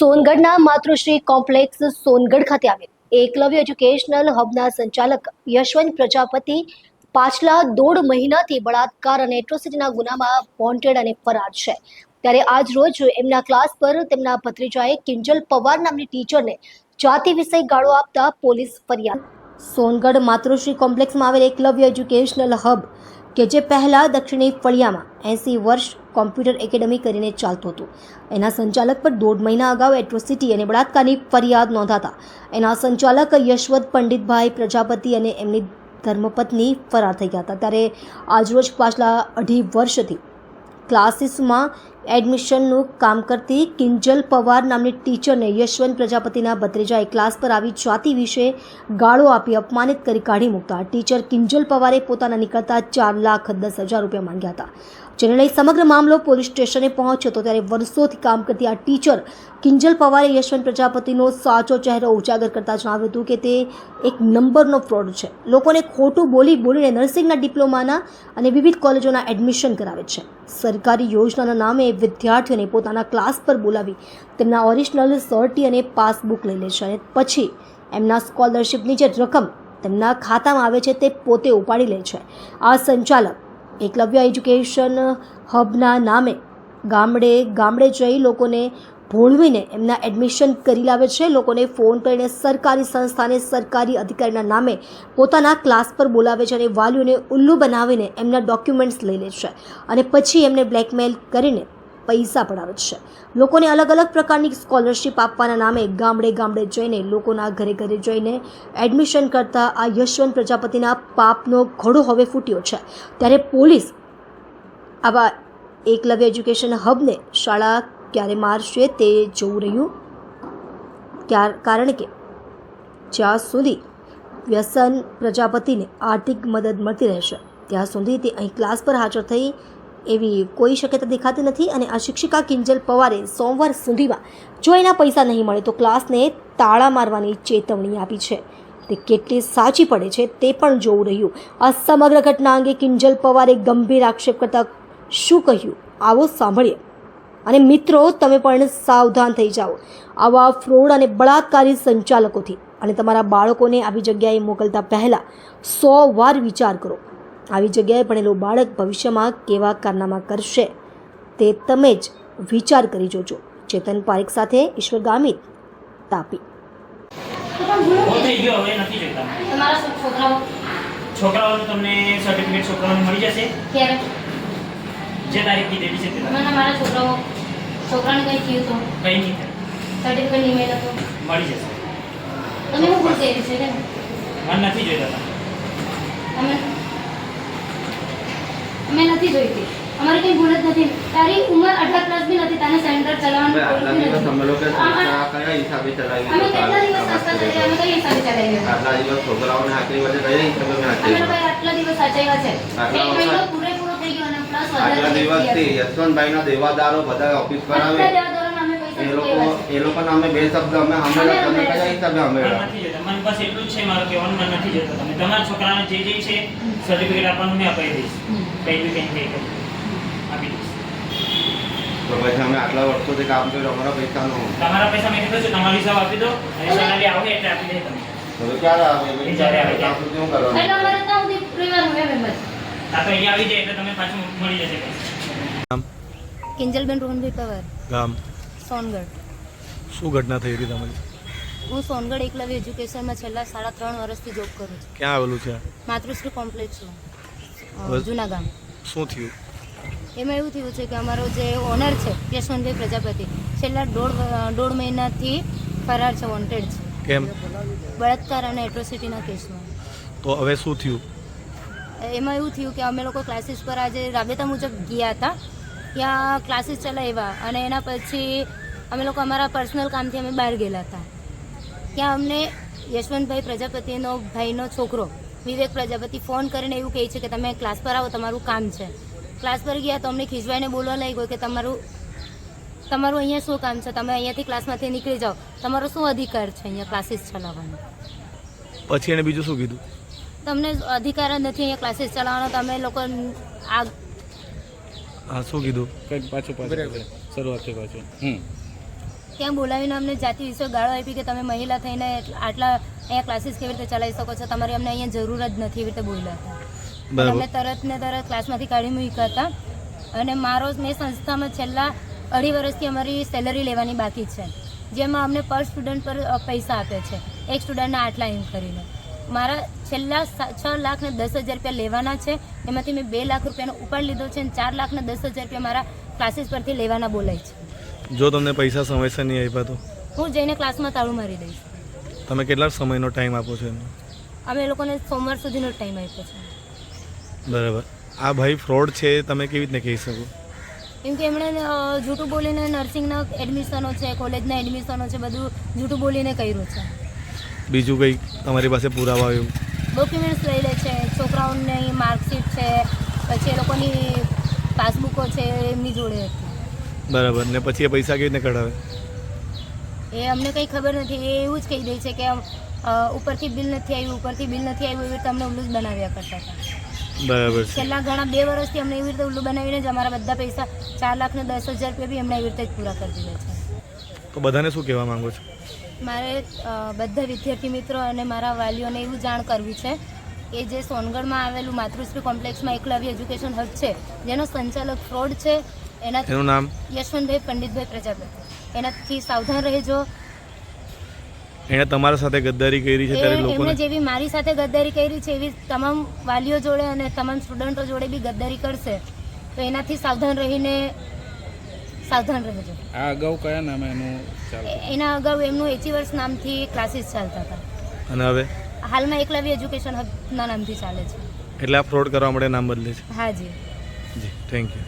સોનગઢના માતૃશ્રી complex Songadh ખાતે આવેલ. Eklavya educational હબના સંચાલક યશવંત પ્રજાપતિ પાછલા દોઢ મહિનાથી બળાત્કાર અને એટ્રોસિટીના ગુનામાં વોન્ટેડ અને ફરાર છે. ત્યારે આજ રોજ એમના ક્લાસ પર તેમના ભત્રીજાએ કિંજલ પવાર નામની ટીચરને જાતિ વિષય ગાળો આપતા પોલીસ ફરિયાદ. સોનગઢ માતૃશ્રી કોમ્પ્લેક્સમાં આવેલ એકલવ્ય એજ્યુકેશનલ હબ કે જે પહેલાં દક્ષિણી ફળિયામાં એંસી વર્ષ કોમ્પ્યુટર એકેડમી કરીને ચાલતું હતું. એના સંચાલક પર દોઢ મહિના અગાઉ એટ્રોસિટી અને બળાત્કારની ફરિયાદ નોંધાતા. એના સંચાલક યશવંત પંડિતભાઈ પ્રજાપતિ અને એમની ધર્મપત્ની ફરાર થઈ ગયા હતા. ત્યારે આજરોજ પાછલા અઢી વર્ષથી ક્લાસીસમાં એડમિશનનું કામ કરતી કિંજલ પવાર નામની ટીચરને યશવંત પ્રજાપતિના ભત્રીજાએ ક્લાસ પર આવી જાતિ વિશે ગાળો આપી અપમાનિત કરી કાઢી મૂકતા. ટીચર કિંજલ પવારે પોતાના નીકળતા ચાર લાખ દસ હજાર રૂપિયા માંગ્યા હતા. જેને લઈ સમગ્ર મામલો પોલીસ સ્ટેશને પહોંચ્યો હતો ત્યારે વર્ષોથી કામ કરતી આ ટીચર કિંજલ પવારે યશવંત પ્રજાપતિનો સાચો ચહેરો ઉજાગર કરતા જણાવ્યું હતું કે તે એક નંબરનો ફ્રોડ છે. લોકોને ખોટું બોલી બોલીને નર્સિંગના ડિપ્લોમાના અને વિવિધ કોલેજોના એડમિશન કરાવે છે. સરકારી યોજનાના નામે વિદ્યાર્થીઓને પોતાના ક્લાસ પર બોલાવી તેમના ઓરિજિનલ સર્ટી અને પાસબુક લઈ લે છે અને પછી એમના સ્કોલરશિપની જે રકમ તેમના ખાતામાં આવે છે તે પોતે ઉપાડી લે છે. આ સંચાલક એકલવ્ય એજ્યુકેશન હબના નામે ગામડે ગામડે જઈ લોકોને ભોળવીને એમના એડમિશન કરી લાવે છે. લોકોને ફોન કરીને સરકારી સંસ્થાને સરકારી અધિકારીના નામે પોતાના ક્લાસ પર બોલાવે છે અને વાલીઓને ઉલ્લુ બનાવીને એમના ડોક્યુમેન્ટ્સ લઈ લે છે. અને પછી એમને બ્લેકમેલ કરીને પૈસા પડાવે છે. લોકોને અલગ અલગ પ્રકારની સ્કોલરશિપ આપવાના નામે ગામડે ગામડે જઈને, લોકોના ઘરે ઘરે જઈને એડમિશન કરતા આ યશવંત પ્રજાપતિના પાપનો ઘડો હવે ફૂટ્યો છે. ત્યારે પોલીસ આવા એકલવ્ય એજ્યુકેશન હબને શાળા ક્યારે મારશે તે જોવું રહ્યું. કારણ કે જ્યાં સુધી વ્યસન પ્રજાપતિને આર્થિક મદદ મળતી રહેશે, ત્યાં સુધી તે અહીં ક્લાસ પર હાજર થઈ એવી કોઈ શક્યતા દેખાતી નથી અને આ શિક્ષિકા કિંજલ પવારે સોમવાર સુધીમાં જો એના પૈસા નહીં મળે તો ક્લાસને તાળા મારવાની ચેતવણી આપી છે. તે કેટલી સાચી પડે છે તે પણ જોવું રહ્યું. આ સમગ્ર ઘટના અંગે કિંજલ પવારે ગંભીર આક્ષેપ કરતા શું કહ્યું? આવો સાંભળીએ. અને મિત્રો, તમે પણ સાવધાન થઈ જાઓ. આવા ફ્રોડ અને બળાત્કારી સંચાલકોથી અને તમારા બાળકોને આવી જગ્યાએ મોકલતા પહેલાં સો વાર વિચાર કરો. આવી જગ્યાએ ભણેલું બાળક ભવિષ્યમાં કેવા કારનામા કરશે તે તમે જ વિચાર કરી જોજો. ચેતન પારેખ સાથે ઈશ્વર ગામિત તાપી. બહુ થઈ ગયો હવે નથી જોઈતા તમારા છો- છોકરાઓ? છોકરાઓનું તમને સર્ટિફિકેટ છોકરાઓને મળી જશે? ક્યારે? જે તારીખ દેવી છે તે મને મારા છોકરાઓ છોકરાને કંઈ થયું તો? કંઈ નહીં સર્ટિફિકેટ નહીં મળ્યો તો મળી જશે. તમે હું ભૂલ છે ને? મને નથી જોઈતા તમે? અમે નથી જોઈતી. અમારી કઈ ભૂલ જ નથી. તારી ઉંમર અઢાર પ્લસ બી નથી. તને સેન્ટર ચલાવવાનું. અમે કેટલા દિવસ સંસ્થા ચલાવી? અમે કઈ હિસાબે ચલાવી આટલા દિવસ છોકરાઓને હાથની વચ્ચે કયા હિસાબે મેં અમે આટલા દિવસ સાચવ્યા છે. એક મહિનો પૂરેપૂરો થઈ ગયો અને પ્લસ આટલા દિવસથી યશવંતભાઈના દેવાદારો બધા ઓફિસ પર આવે. એ લોકો એ લોકો અમે બે શબ્દ અમે સાંભળ્યા તમે કયા હિસાબે સાંભળ્યા બસ એટલું જ છે મારું કહેવાનું મન નથી જતો. તમે તમારા છોકરાને જે જે છે સર્ટિફિકેટ આપવાનું મેં અપાઈ દઈશ. કઈ બી કંઈ કંઈ આપી દઈશ. તો પછી અમે આટલા વર્ષોથી કામ કર્યું અમારા નો તમારા પૈસા મેં કીધું છે તમારો હિસાબ આપી દો. અને સેલરી આવે એટલે આપી દે તમે હવે ક્યારે આવે? એ આવે ત્યાં સુધી શું એટલે અમારે ત્યાં સુધી રવિવાર હોય મેમ્બર આ તો અહીંયા આવી જાય એટલે તમે પાછું મળી જશે. કિંજલબેન રોહનભાઈ પવાર. ગામ. સોનગઢ. શું ઘટના થઈ હતી તમારી? હું સોનગઢ એકલવ્ય એજ્યુકેશનમાં છેલ્લા સાડા ત્રણ વર્ષથી જોબ કરું છું. ક્યાં આવેલું છે માતૃશ્રી કોમ્પ્લેક્સ છું. બસ. જૂના ગામ. શું થયું? એમાં એવું થયું છે કે અમારો જે ઓનર છે યશવંતભાઈ પ્રજાપતિ છેલ્લા દોઢ દોઢ મહિનાથી ફરાર છે વોન્ટેડ છે. કેમ? બળાત્કાર અને એટ્રોસિટીના કેસમાં. તો હવે શું થયું? એમાં એવું થયું કે અમે લોકો ક્લાસીસ પર આજે રાબેતા મુજબ ગયા હતા. ત્યાં ક્લાસીસ ચલાવ્યા અને એના પછી અમે લોકો અમારા પર્સનલ કામથી અમે બહાર ગયેલા હતા. ત્યાં અમને યશવંતભાઈ પ્રજાપતિનો ભાઈનો છોકરો વિવેક પ્રજાપતિ ફોન કરીને એવું કહે છે કે તમે ક્લાસ પર આવો તમારું કામ છે. ક્લાસ પર ગયા તો અમને ખીજવાઈને બોલવા લાગ્યો કે તમારું તમારું અહીંયા શું કામ છે? તમે અહીંયાથી ક્લાસમાંથી નીકળી જાઓ. તમારો શું અધિકાર છે અહીંયા ક્લાસીસ ચલાવવાનો? પછી એને બીજું શું કીધું? તમને અધિકાર જ નથી અહીંયા ક્લાસીસ ચલાવવાનો તમે લોકો આ હા શું કીધું? કંઈક પાછું પાછું શરૂઆતથી પાછું. હમ. ત્યાં બોલાવીને અમને જાતિ વિશે ગાળો આપી કે તમે મહિલા થઈને આટલા અહીંયા ક્લાસીસ કેવી રીતે ચલાવી શકો છો? તમારી અમને અહીંયા જરૂર જ નથી એવી રીતે બોલ્યા. હતા અમને તરત ને તરત ક્લાસમાંથી કાઢી મૂક્યા હતા. અને મારો મેં સંસ્થામાં છેલ્લા અઢી વર્ષથી અમારી સેલરી લેવાની બાકી છે. જેમાં અમને પર સ્ટુડન્ટ પર પૈસા આપે છે. એક સ્ટુડન્ટના આટલા એમ કરીને. મારા છેલ્લા છ લાખ ને દસ હજાર રૂપિયા લેવાના છે. એમાંથી મેં બે લાખ રૂપિયાનો ઉપાડ લીધો છે અને ચાર લાખ ને દસ હજાર રૂપિયા મારા ક્લાસીસ પરથી લેવાના બોલાય છે. જો તમને પૈસા સમયસર નહીં આપ્યા તો? હું જઈને ક્લાસમાં તાળું મારી દઈશ. તમે કેટલા સમયનો ટાઈમ આપો છો એમને અમે લોકોને સોમવાર સુધીનો ટાઈમ આપ્યો છે. બરાબર. આ ભાઈ ફ્રોડ છે તમે કેવી રીતે કહી શકો? કેમ કે એમણે જૂઠું બોલીને નર્સિંગના એડમિશનો છે કોલેજના એડમિશનો છે બધું જૂઠું બોલીને કર્યું છે. બીજું કંઈ તમારી પાસે પુરાવા એવું? ડોક્યુમેન્ટ્સ લઈ લે છે છોકરાઓની માર્કશીટ છે પછી એ લોકોની પાસબુકો છે એમની જોડે હતી. બરાબર ને પછી એ પૈસા કેવી રીતે કઢાવે? એ અમને કંઈ ખબર નથી એ એવું જ કહી દે છે કે ઉપરથી બિલ નથી આવ્યું ઉપરથી બિલ નથી આવ્યું એવી રીતે અમને ઉલ્લુ જ બનાવ્યા કરતા હતા. બરાબર છેલ્લા ઘણા બે વર્ષથી અમને એવી રીતે ઉલ્લુ બનાવીને જ અમારા બધા પૈસા ચાર લાખ ને દસ હજાર રૂપિયા બી અમને એવી રીતે જ પૂરા કરી દીધા છે. તો બધાને શું કહેવા માંગો છો? મારે બધા વિદ્યાર્થી મિત્રો અને મારા વાલીઓને એવું જાણ કરવી છે કે જે સોનગઢમાં આવેલું માતૃશ્રી કોમ્પ્લેક્સમાં એકલવ્ય એજ્યુકેશન હબ છે જેનો સંચાલક ફ્રોડ છે એના એનું નામ? યશવંતભાઈ પંડિતભાઈ પ્રજાપતિ. એનાથી સાવધાન રહેજો. એણે તમારા સાથે ગદ્દારી કરી છે ત્યારે એમણે લોકોને? જેવી મારી સાથે ગદ્દારી કરી છે એવી તમામ વાલીઓ જોડે અને તમામ સ્ટુડન્ટો જોડે બી ગદ્દારી કરશે. તો એનાથી સાવધાન રહીને સાવધાન રહેજો. આ અગાઉ કયા નામે એનું ચાલતું એના અગાઉ એમનું એચી વર્ષ નામથી ક્લાસીસ ચાલતા હતા. અને હવે? હાલમાં એકલવ્ય એજ્યુકેશન હબના નામથી ચાલે છે. એટલે આ ફ્રોડ કરવા માટે નામ બદલે છે? હા જી. જી થેન્ક યુ